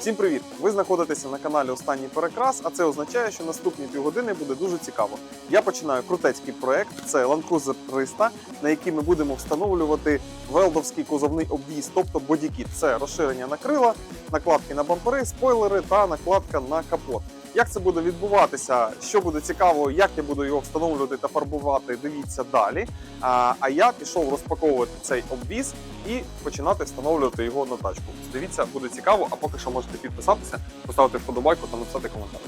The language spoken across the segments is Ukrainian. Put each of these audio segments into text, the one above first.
Всім привіт! Ви знаходитеся на каналі Останній Перекрас, а це означає, що наступні півгодини буде дуже цікаво. Я починаю крутецький проект. Це Land Cruiser 300, на який ми будемо встановлювати велдовський кузовний обвіз, тобто бодікіт. Це розширення на крила, накладки на бампери, спойлери та накладка на капот. Як це буде відбуватися? Що буде цікаво, як я буду його встановлювати та фарбувати? Дивіться далі. А, я пішов розпаковувати цей обвіз і починати встановлювати його на тачку. Дивіться, буде цікаво. А поки що можете підписатися, поставити вподобайку та написати коментар.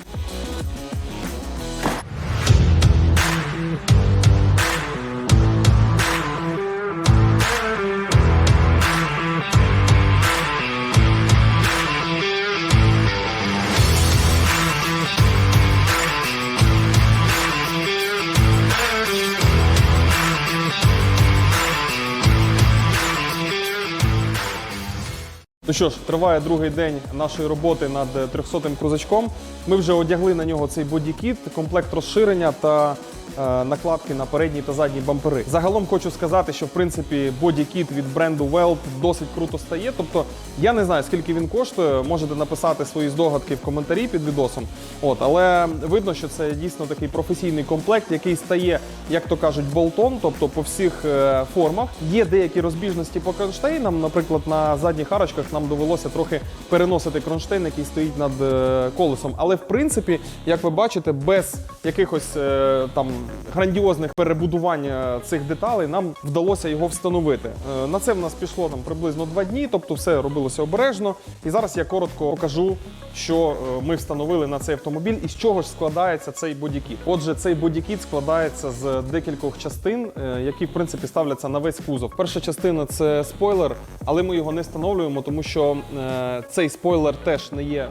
Ну що ж, триває другий день нашої роботи над 300-м крузачком. Ми вже одягли на нього цей бодікіт, комплект розширення та накладки на передні та задні бампери. Загалом хочу сказати, що в принципі бодікіт від бренду Weld досить круто стає. Тобто я не знаю, скільки він коштує. Можете написати свої здогадки в коментарі під відосом. От, але видно, що це дійсно такий професійний комплект, який стає, як то кажуть, болтом, тобто по всіх е, формах. Є деякі розбіжності по кронштейнам. Наприклад, на задніх арочках нам довелося трохи переносити кронштейн, який стоїть над е, колесом. Але в принципі, як ви бачите, без якихось е, там грандіозних перебудувань е, цих деталей нам вдалося його встановити. Е, На це в нас пішло там приблизно два дні, тобто все робилося обережно. І зараз я коротко покажу, що е, ми встановили на цей автомобіль і з чого ж складається цей бодікіт. Отже, цей бодікіт складається з декількох частин, які в принципі ставляться на весь кузов. Перша частина це спойлер, але ми його не встановлюємо, тому що цей спойлер теж не є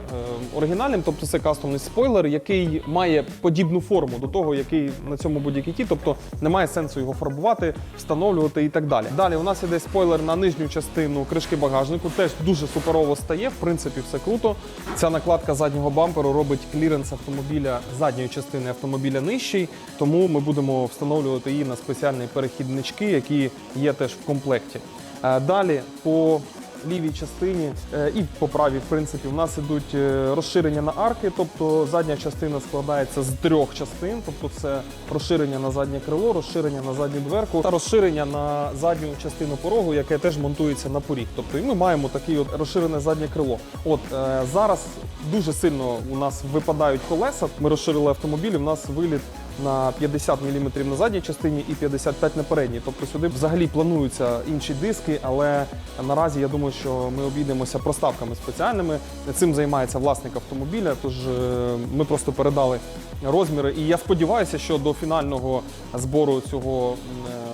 оригінальним, тобто це кастомний спойлер, який має подібну форму до того, який на цьому бодікіті, тобто немає сенсу його фарбувати, встановлювати і так далі. Далі у нас іде спойлер на нижню частину кришки багажнику, теж дуже суперово стає. В принципі, все круто. Ця накладка заднього бамперу робить кліренс автомобіля задньої частини автомобіля нижчий, тому ми будемо встановлювати її на спеціальні перехіднички, які є теж в комплекті. Е, Далі по лівій частині е, і по правій, в принципі, в нас ідуть е, розширення на арки, тобто задня частина складається з трьох частин, тобто це розширення на заднє крило, розширення на задню дверку та розширення на задню частину порогу, яке теж монтується на поріг. Тобто і ми маємо таке от розширене заднє крило. От е, зараз дуже сильно у нас випадають колеса. Ми розширили автомобіль, в нас виліт на 50 мм на задній частині і 55 на передній. Тобто сюди взагалі плануються інші диски, але наразі я думаю, що ми обійдемося проставками спеціальними. Цим займається власник автомобіля. Тож е, ми просто передали розміри. І я сподіваюся, що до фінального збору цього е,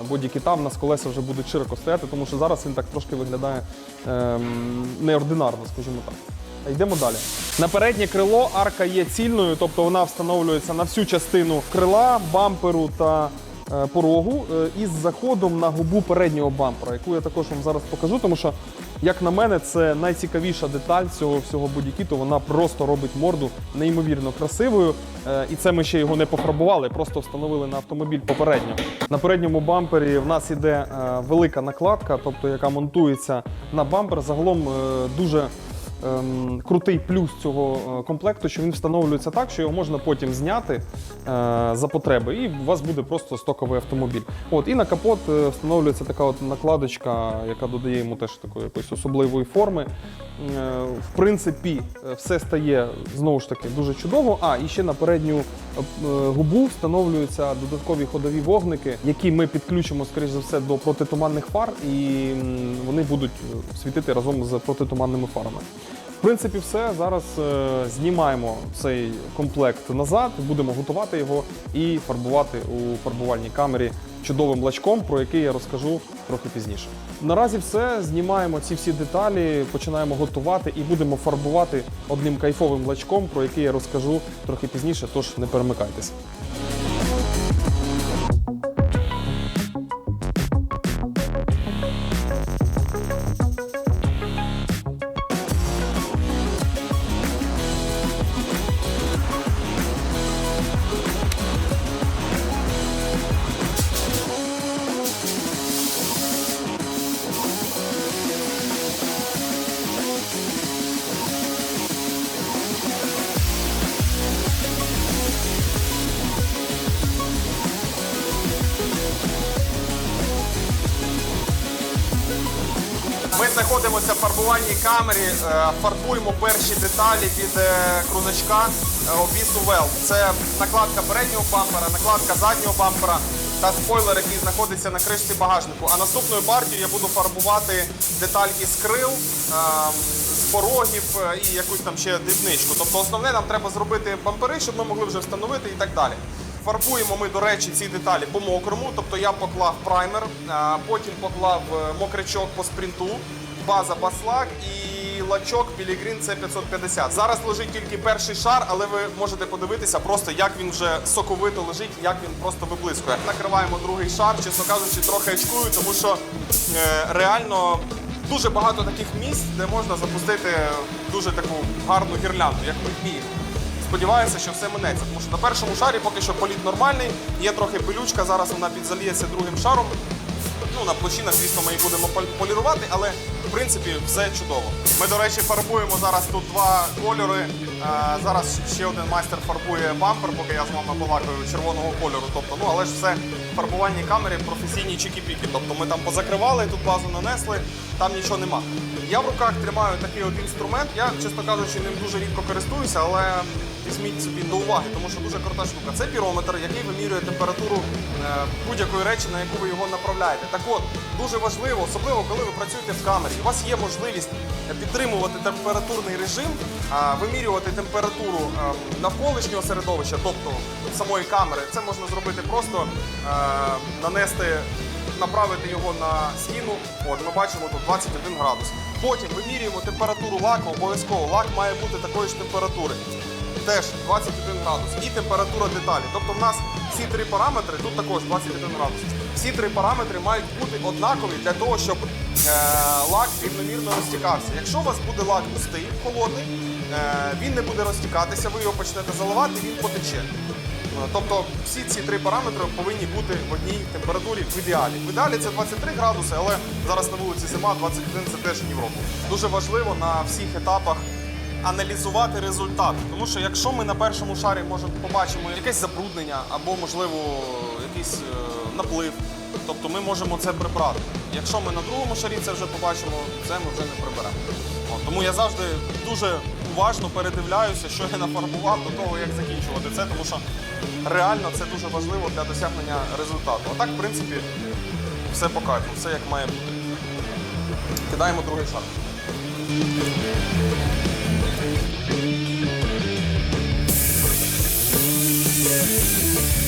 бодікіта в нас колеса вже будуть широко стояти, тому що зараз він так трошки виглядає ем, неординарно, скажімо так. Йдемо далі. На переднє крило арка є цільною, тобто вона встановлюється на всю частину крила, бамперу та е, порогу е, із заходом на губу переднього бампера, яку я також вам зараз покажу, тому що, як на мене, це найцікавіша деталь цього всього бодікіту. Вона просто робить морду неймовірно красивою. Е, І це ми ще його не пофарбували, просто встановили на автомобіль попередньо. На передньому бампері в нас іде велика накладка, тобто яка монтується на бампер. Загалом дуже ем, крутий плюс цього е, комплекту, що він встановлюється так, що його можна потім зняти е, за потреби, і у вас буде просто стоковий автомобіль. От і на капот е, встановлюється така от накладочка, яка додає йому теж такої якоїсь особливої форми. Е, в принципі, е, все стає знову ж таки дуже чудово. А і ще на передню губу встановлюються додаткові ходові вогники, які ми підключимо, скоріш за все, до протитуманних фар, і вони будуть світити разом з протитуманними фарами. В принципі, все. Зараз е, знімаємо цей комплект назад, будемо готувати його і фарбувати у фарбувальній камері чудовим лачком, про який я розкажу трохи пізніше. Наразі все. Знімаємо ці всі деталі, починаємо готувати і будемо фарбувати одним кайфовим лачком, про який я розкажу трохи пізніше, тож не перемикайтеся. Знаходимося в фарбувальній камері, е, фарбуємо перші деталі від е, крузачка е, обвісу Вел. Це накладка переднього бампера, накладка заднього бампера та спойлер, який знаходиться на кришці багажнику. А наступною партією я буду фарбувати детальки з крил, е, з порогів і якусь там ще дрібничку. Тобто основне нам треба зробити бампери, щоб ми могли вже встановити і так далі. Фарбуємо ми, до речі, ці деталі по мокрому, тобто я поклав праймер, потім поклав мокрячок по спринту, база Баслак і лачок Пілігрін C550. Зараз лежить тільки перший шар, але ви можете подивитися просто, як він вже соковито лежить, як він просто виблискує. Накриваємо другий шар, чесно кажучи, трохи очкую, тому що е, реально дуже багато таких місць, де можна запустити дуже таку гарну гірлянду, як вміємо. Сподіваюся, що все минеться, тому що на першому шарі поки що політ нормальний, є трохи пилючка, зараз вона підзаліється другим шаром. Ну, на площинах, звісно, ми її будемо полірувати, але в принципі все чудово. Ми, до речі, фарбуємо зараз тут два кольори. Е, зараз ще один майстер фарбує бампер, поки я з вами балакаю червоного кольору. Тобто, ну але ж все в фарбувальній камері професійні чікі-піки. Тобто ми там позакривали, тут базу нанесли, там нічого нема. Я в руках тримаю такий от інструмент. Я, чесно кажучи, ним дуже рідко користуюся, але візьміть собі до уваги, тому що дуже крута штука. Це пірометр, який вимірює температуру е, будь-якої речі, на яку ви його направляєте. Так от, дуже важливо, особливо коли ви працюєте в камері, у вас є можливість підтримувати температурний режим, вимірювати температуру е, навколишнього середовища, тобто самої камери. Це можна зробити просто е, нанести направити його на стіну. От ми бачимо тут 21 градус. Потім вимірюємо температуру лаку, обов'язково лак має бути такої ж температури. Теж 21 градус. І температура деталі. Тобто в нас всі три параметри, тут також 21 градус. Всі три параметри мають бути однакові для того, щоб е, лак рівномірно розтікався. Якщо у вас буде лак густий, холодний, е, він не буде розтікатися, ви його почнете заливати, він потече. Е, Тобто всі ці три параметри повинні бути в одній температурі в ідеалі. В ідеалі це 23 градуси, але зараз на вулиці зима, 21 це теж Європа. Дуже важливо на всіх етапах аналізувати результат. Тому що якщо ми на першому шарі можемо побачимо якесь забруднення або, можливо, якийсь е, наплив, тобто ми можемо це прибрати. Якщо ми на другому шарі це вже побачимо, це ми вже не приберемо. От, тому я завжди дуже уважно передивляюся, що я нафарбував до того, як закінчувати це, тому що реально це дуже важливо для досягнення результату. А так, в принципі, все по кайфу, все як має бути. Кидаємо другий шар. Thank you.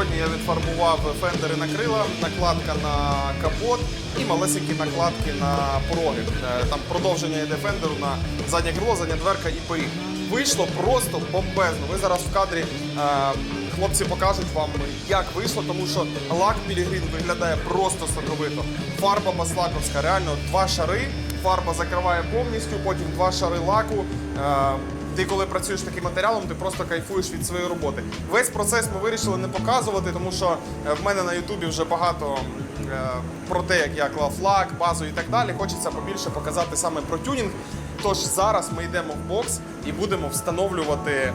Сьогодні я відфарбував фендери на крила, накладка на капот і малесенькі накладки на пороги. Е, Там продовження йде фендеру на заднє крило, задня дверка і поріг. Вийшло просто бомбезно. Ви зараз в кадрі. е, Хлопці покажуть вам, як вийшло, тому що лак Пілігрін виглядає просто соковито. Фарба маслаковська, реально два шари. Фарба закриває повністю, потім два шари лаку. Ти, коли працюєш таким матеріалом, ти просто кайфуєш від своєї роботи. Весь процес ми вирішили не показувати, тому що е, в мене на Ютубі вже багато е, про те, як я клав лак, базу і так далі. Хочеться побільше показати саме про тюнінг. Тож зараз ми йдемо в бокс і будемо встановлювати е,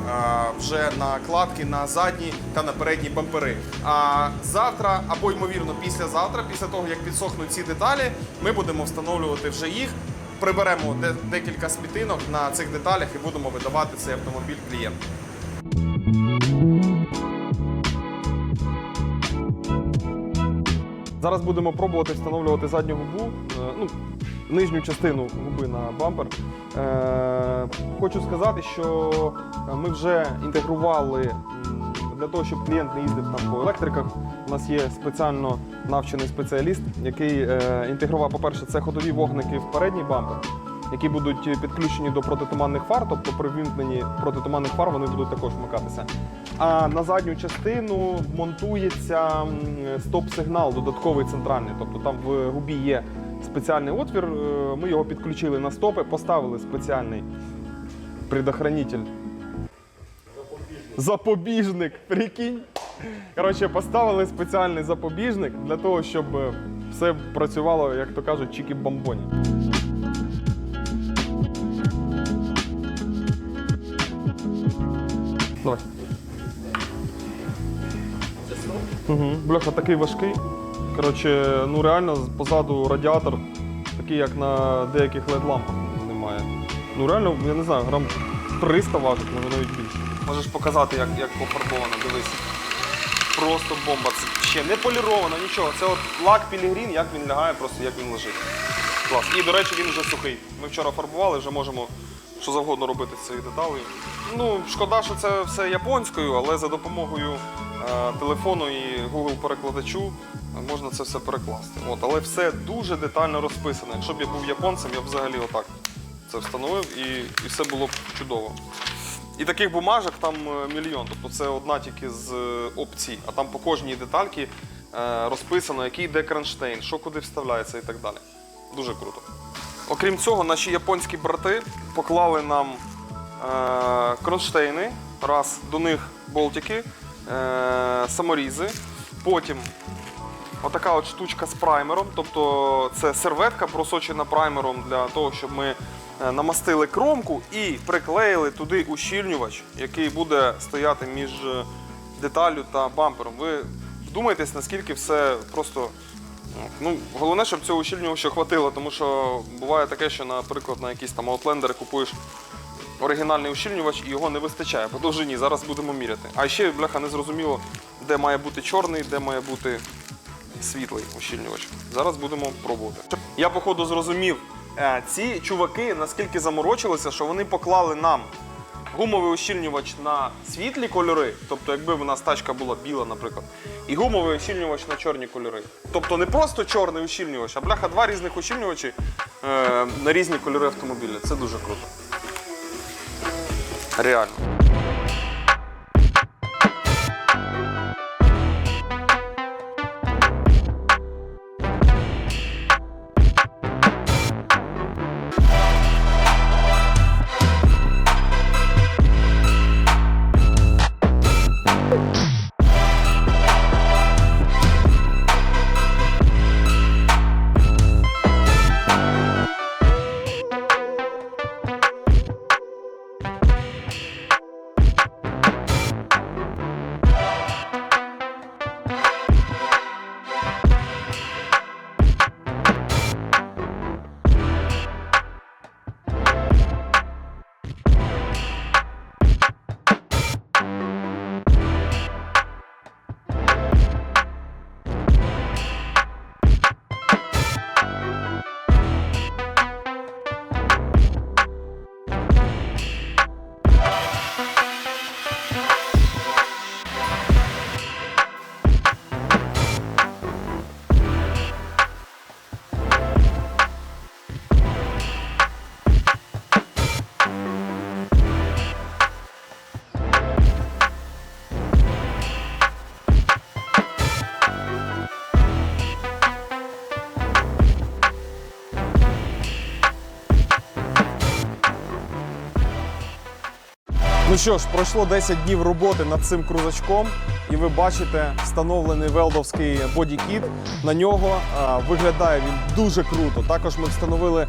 вже накладки на задні та на передні бампери. А завтра або ймовірно післязавтра, після того як підсохнуть ці деталі, ми будемо встановлювати вже їх. Приберемо декілька смітинок на цих деталях і будемо видавати цей автомобіль клієнту. Зараз будемо пробувати встановлювати задню губу, е, ну, нижню частину губи на бампер. Е, Хочу сказати, що ми вже інтегрували для того, щоб клієнт не їздив там по електриках. У нас є спеціально навчений спеціаліст, який е, інтегрував, по-перше, це ходові вогники в передній бампер. Які будуть підключені до протитуманних фар, тобто при вимкненні протитуманних фар вони будуть також вмикатися. А на задню частину монтується стоп-сигнал, додатковий центральний. Тобто там в губі є спеціальний отвір. е, Ми його підключили на стопи, поставили спеціальний предохранитель. Запобіжник, прикинь. Коротше, поставили спеціальний запобіжник для того, щоб е, все працювало, як то кажуть, чікі-бомбоні. Давай. Угу. Бляха такий важкий. Коротше, ну реально позаду радіатор, такий як на деяких LED-лампах немає. Ну реально, я не знаю, грам 300 важить, може навіть більше. Можеш показати, як, як пофарбовано, дивись. Просто бомба. Це ще не поліровано, нічого. Це от лак Пілігрін, як він лягає, просто як він лежить. Клас. І, до речі, він вже сухий. Ми вчора фарбували, вже можемо що завгодно робити з цією деталею. Ну, шкода, що це все японською, але за допомогою е, телефону і Google перекладачу можна це все перекласти. От, але все дуже детально розписано. Якщо б я був японцем, я б взагалі отак це встановив і, і все було б чудово. І таких бумажок там е, мільйон. Тобто це одна тільки з е, опцій, а там по кожній детальці е, розписано, який де кронштейн, що куди вставляється і так далі. Дуже круто. Окрім цього, наші японські брати поклали нам е, кронштейни, раз до них болтики, е, саморізи, потім Отака от штучка з праймером, тобто це серветка просочена праймером для того, щоб ми намастили кромку і приклеїли туди ущільнювач, який буде стояти між е, деталлю та бампером. Ви вдумайтесь, наскільки все просто. Ну, головне, щоб цього ущільнювача хватило, тому що буває таке, що, наприклад, на якісь там аутлендери купуєш оригінальний ущільнювач і його не вистачає по довжині. Зараз будемо міряти. А ще, бляха, не зрозуміло, де має бути чорний, де має бути світлий ущільнювач. Зараз будемо пробувати. Я, походу, зрозумів, е, ці чуваки наскільки заморочилися, що вони поклали нам гумовий ущільнювач на світлі кольори, тобто, якби в нас тачка була біла, наприклад, і гумовий ущільнювач на чорні кольори. Тобто не просто чорний ущільнювач, а бляха два різних ущільнювачі е, на різні кольори автомобіля. Це дуже круто. Реально. Що ж, пройшло 10 днів роботи над цим крузачком, і ви бачите встановлений велдовський бодікіт. На нього а, виглядає він дуже круто. Також ми встановили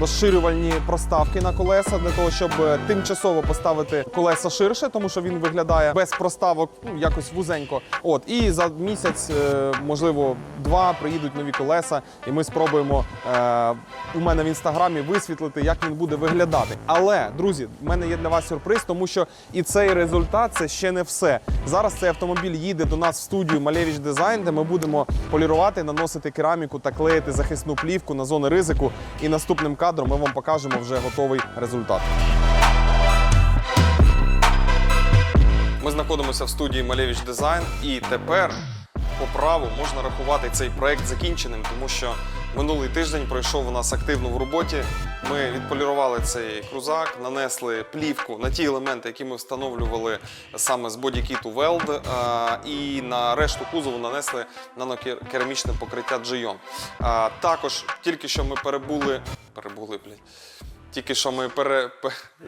розширювальні проставки на колеса для того, щоб е, тимчасово поставити колеса ширше, тому що він виглядає без проставок ну, якось вузенько. От і за місяць, е, можливо, два приїдуть нові колеса, і ми спробуємо е, у мене в інстаграмі висвітлити, як він буде виглядати. Але, друзі, в мене є для вас сюрприз, тому що і цей результат це ще не все. Зараз цей автомобіль їде до нас в студію Малевич Дизайн, де ми будемо полірувати, наносити кераміку та клеїти захисну плівку на зони ризику. І наступним кадром ми вам покажемо вже готовий результат. Ми знаходимося в студії Малевич Дизайн, і тепер по праву можна рахувати цей проект закінченим, тому що минулий тиждень пройшов у нас активно в роботі. Ми відполірували цей крузак, нанесли плівку на ті елементи, які ми встановлювали саме з бодікіту Weld, і на решту кузову нанесли нанокерамічне покриття Джийон. Також тільки що ми перебули. Перебули, блядь. Тільки що ми пере...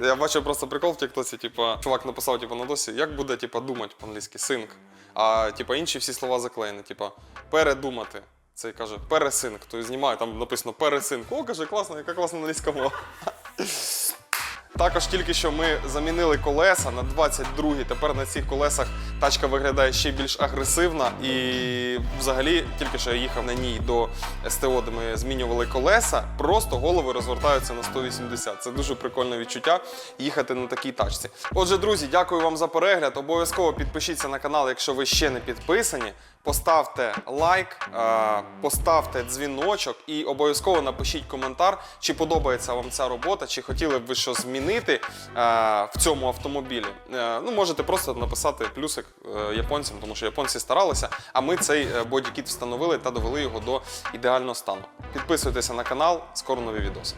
Я бачив просто прикол в Тіктоці, типа, чувак написав типа, на досі, як буде типа, думати по-англійськи синк. А типа, інші всі слова заклеєні, типа, передумати. Це каже пересинк. Тобто знімаю, там написано пересинк. О, каже, класно, яка класна англійська мова. Також тільки що ми замінили колеса на 22-й. Тепер на цих колесах тачка виглядає ще більш агресивна. І взагалі, тільки що я їхав на ній до СТО, де ми змінювали колеса, просто голови розвертаються на 180. Це дуже прикольне відчуття їхати на такій тачці. Отже, друзі, дякую вам за перегляд. Обов'язково підпишіться на канал, якщо ви ще не підписані. Поставте лайк, е, поставте дзвіночок і обов'язково напишіть коментар, чи подобається вам ця робота, чи хотіли б ви щось змінити е, в цьому автомобілі. Е, Ну, можете просто написати плюсик японцям, тому що японці старалися, а ми цей бодікіт встановили та довели його до ідеального стану. Підписуйтеся на канал, скоро нові відоси.